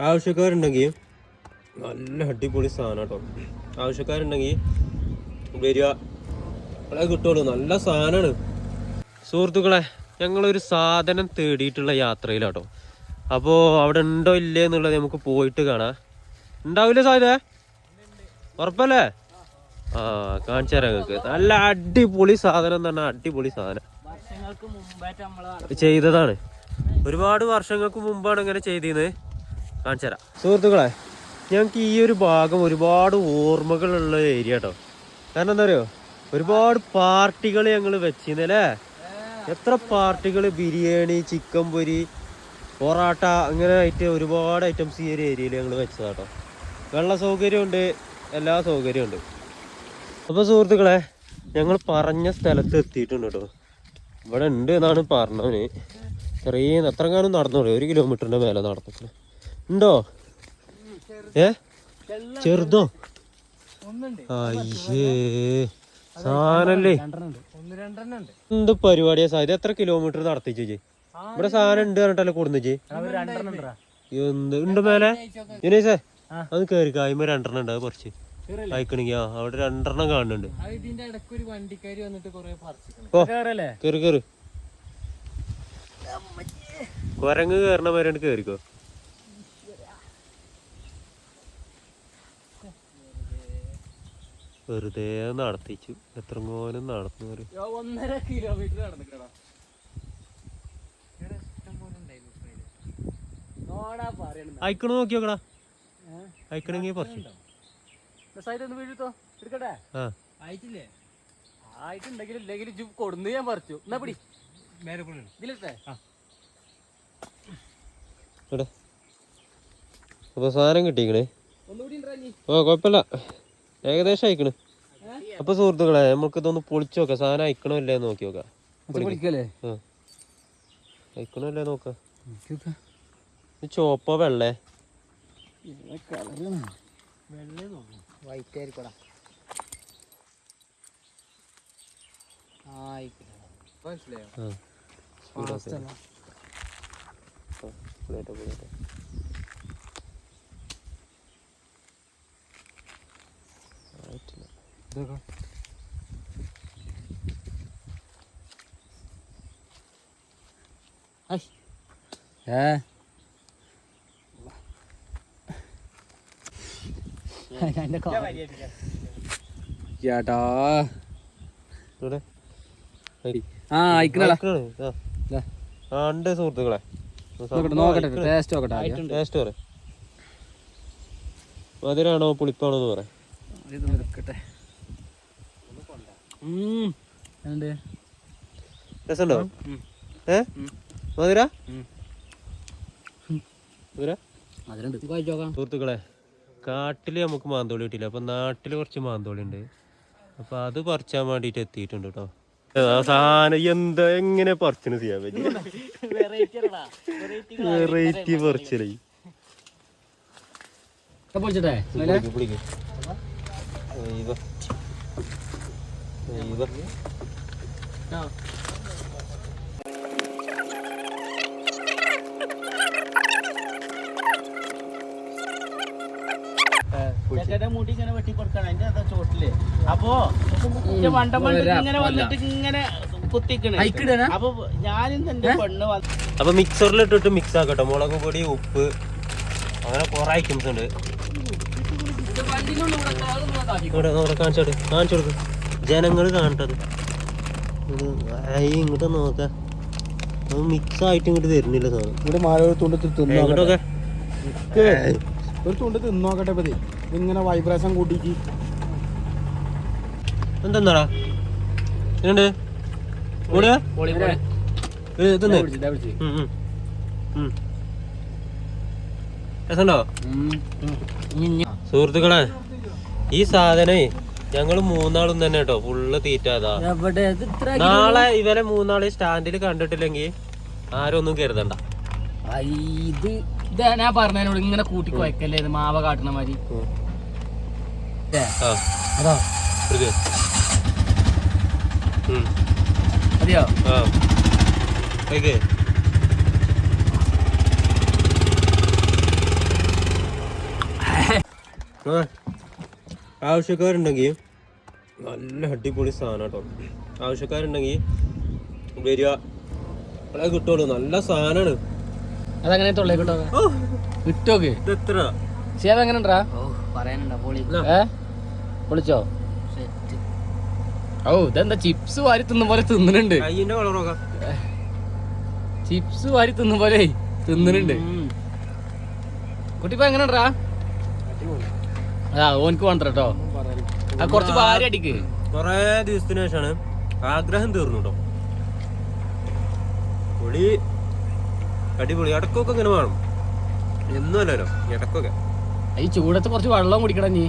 ആവശ്യക്കാരുണ്ടെങ്കിൽ നല്ല അടിപൊളി സാധനം കേട്ടോ. ആവശ്യക്കാരുണ്ടെങ്കിൽ വരിക. അവിടെ കിട്ടുള്ളൂ. നല്ല സാധനമാണ്. സുഹൃത്തുക്കളെ ഞങ്ങളൊരു സാധനം തേടിയിട്ടുള്ള യാത്രയിലാട്ടോ. അപ്പോൾ അവിടെ ഉണ്ടോ ഇല്ലേ എന്നുള്ളത് നമുക്ക് പോയിട്ട് കാണാം. ഉണ്ടാവില്ലേ സാധ്യത? ഉറപ്പല്ലേ? ആ കാണിച്ചു തരാം നിങ്ങൾക്ക്. നല്ല അടിപൊളി സാധനം തന്നെ പറഞ്ഞാൽ അടിപൊളി സാധനം. ചെയ്തതാണ്. ഒരുപാട് വർഷങ്ങൾക്ക് മുമ്പാണ് ഇങ്ങനെ ചെയ്തിരുന്നത് കാണിച്ചു തരാം സുഹൃത്തുക്കളെ ഞങ്ങൾക്ക് ഈ ഒരു ഭാഗം ഒരുപാട് ഓർമ്മകളുള്ള ഏരിയ കേട്ടോ. കാരണം എന്താ പറയുക ഒരുപാട് പാർട്ടികൾ ഞങ്ങൾ വെച്ചിരുന്നല്ലേ എത്ര പാർട്ടികൾ ബിരിയാണി ചിക്കൻ പൊരി പൊറാട്ട അങ്ങനെ ആയിട്ട് ഒരുപാട് ഐറ്റംസ് ഈ ഒരു ഏരിയയിൽ ഞങ്ങൾ വെച്ചതാട്ടോ വെള്ള സൗകര്യമുണ്ട് എല്ലാ സൗകര്യമുണ്ട്. അപ്പോൾ സുഹൃത്തുക്കളെ ഞങ്ങൾ പറഞ്ഞ സ്ഥലത്ത് എത്തിയിട്ടുണ്ട് കേട്ടോ. ഇവിടെ ഉണ്ട് എന്നാണ് പറഞ്ഞവന്. ചെറിയ എത്രങ്ങാനും നടന്നോളൂ. ഒരു കിലോമീറ്ററിന്റെ മേലെ നടന്നിട്ട് ഉണ്ടോ? ഏ? ചെറുതോ? അയ്യേ. സാധനല്ലേ? എന്ത് പരിപാടിയാ? സാധ്യത എത്ര കിലോമീറ്റർ നടത്തി ചേച്ചി? ഇവിടെ സാധനം ഉണ്ട് പറഞ്ഞിട്ടല്ലേ കൂടുന്നു ഉണ്ടെടാ. എന്ത്? ഉണ്ട് മേലെ? ജനീസേ. അത് കയറി കായ്മ രണ്ടെണ്ണം ഉണ്ട് അത് കുറച്ച് കേറല്ലേ? അയക്കണെങ്കി ആ അവിടെ രണ്ടെണ്ണം കാണുന്നുണ്ട്. ഓ. കേറി കേറി. കൊരങ്ങ് കയറണ മാതിരി കേറിക്കോ. വെറുതെ നടത്തിച്ചു. എത്ര മോനും നടന്നു ഒന്നര കിലോമീറ്റർ നടന്നിക്കടാ അയക്കണ നോക്കി നോക്കടാ. അയക്കണെങ്കിൽ ഒന്ന് വീഴുത്തോ എടുക്കട്ടെ? ആ. ആയിട്ടില്ലേ? ആയിട്ടുണ്ടെങ്കിൽ ഇല്ലെങ്കിലും ജു കൊടുന്ന് ഞാൻ പറിച്ചു. എന്നാ പിടി. അപ്പൊ സാധനം കിട്ടിക്കണേ. ഓ കുഴപ്പമില്ല ഏകദേശം അയക്കണ്? അപ്പൊ സുഹൃത്തുക്കളെ നമുക്ക് ഇതൊന്ന് പൊളിച്ചു നോക്കാം. സാധനം അയക്കണോ ഇല്ലേ നോക്കി നോക്കാം. അയക്കണോ ഇല്ലേ നോക്കാം. ചോപ്പോ വെള്ളേ? വൈറ്റ് ആയിരിക്കടാ. മനസ്സിലായോ? ഏ? ചേട്ടാ ആ അയക്കണടാ. അയക്കണേ. ആ. ഉണ്ട് സുഹൃത്തുക്കളെ. നോക്കട്ടെ ടേസ്റ്റ് നോക്കട്ടെ ടേസ്റ്റ് പറ. മധുരാണോ പുളിപ്പാണോ എന്ന് പറ. ഇത് നിൽക്കട്ടെ ഉം. എന്നുണ്ട്? രസമുണ്ടോ. ഏ. മധുര. മധുര? സുഹൃത്തുക്കളെ കാട്ടിൽ നമുക്ക് മാന്തോളി കിട്ടിയില്ല. അപ്പൊ നാട്ടിൽ കുറച്ച് മാന്തോളി ഉണ്ട് അപ്പൊ അത് പറിച്ചാൻ വേണ്ടിട്ട് എത്തിയിട്ടുണ്ട് കേട്ടോ. സാധനം എന്താ എങ്ങനെ പറിച്ചിന് ചെയ്യാൻ പറ്റി? വെറൈറ്റി പറിച്ചിലായി പൊളിച്ചിട്ടെ പിടിക്ക്, പിടിക്ക്. അയ്യോ. അയ്യോ. ചെക്കന്റെ മുടി ഇങ്ങനെ വെട്ടി കൊടുക്കണം അതിന്റെ അപ്പൊ ഇങ്ങനെ വന്നിട്ട് ഇങ്ങനെ അപ്പൊ ഞാനും എന്റെ പെണ്ണ് വന്ന് അപ്പൊ മിക്സറിൽ ഇട്ടിട്ട് മിക്സ് ആക്കട്ടെ. മുളക് പൊടി ഉപ്പ് അങ്ങനെ കുറെ ഐറ്റംസ് ഉണ്ട്. ഇവിടെ കാണിച്ചോട് കാണിച്ചു കൊടുക്ക്. ജനങ്ങൾ കാണട്ടത് ഇങ്ങോട്ട് നോക്ക. മിക്സ് ആയിട്ട് ഇങ്ങോട്ട് തരുന്നില്ല സാധനം. ഇവിടെ മഴ ഒരു തുണ്ട് തിന്നോക്കട്ടെ ഒരു തുണ്ട് തിന്നോക്കട്ടെ പതി ഇങ്ങനെ വൈബ്രേഷൻ കൂട്ടിക്ക്. എന്തെന്നാടാ എന്നുണ്ട് കൂടെ പൊളി പൊളി. തിന്ന് പിടിച്ച്, ദാ പിടിച്ച്. ഉം, ഉം. ഉം. രസമുണ്ടോ. സുഹൃത്തുക്കളെ ഈ സാധനേ ഞങ്ങൾ മൂന്നാളും തന്നെ കേട്ടോ. ഫുള്ള് തീറ്റാതാ നാളെ ഇവരെ മൂന്നാളെ സ്റ്റാൻഡിൽ കണ്ടിട്ടില്ലെങ്കിൽ ആരും ഒന്നും കരുതണ്ട ഇത് ഞാൻ പറഞ്ഞതിനോട് ഇങ്ങനെ കൂട്ടി കുഴക്കല്ലേ മാവ കാട്ടണ മാതിരി? അതാ. ആവശ്യക്കാരുണ്ടെങ്കിൽ നല്ല അടിപൊളി സാധനം കേട്ടോ ആവശ്യക്കാരുണ്ടെങ്കിൽ വരിക. അത് കിട്ടുള്ളൂ. നല്ല സാധനമാണ് അതങ്ങനെ തൊള്ളേക്കിട്ടോ ഇത് എത്ര ചെയ്യാതെ എങ്ങനെ ഉണ്ടാ പറയാനുണ്ടോ? പൊളിച്ചോ? ഓ ഇതെന്താ ചിപ്സ് വാരി തിന്ന പോലെ തിന്നുന്നുണ്ട്. ചിപ്സ് വാരി തിന്ന പോലെ തിന്നുന്നുണ്ട്. കുട്ടിപ്പ എങ്ങനെ ഉണ്ടാ ആ ഓനിക്ക് വേണ്ട കേട്ടോ ആ കുറച്ച് ഭാര്യ അടിക്ക്. കൊറേ ദിവസത്തിന് ശേഷമാണ് ആഗ്രഹം തീർന്നു കേട്ടോ പൊളി അടിപൊളി. ഇടക്കൊക്കെ ഇങ്ങനെ വേണം. എന്നല്ലോ ഇടക്കൊക്കെ. ഈ ചൂടത്ത് കുറച്ച് വെള്ളം കുടിക്കണം നീ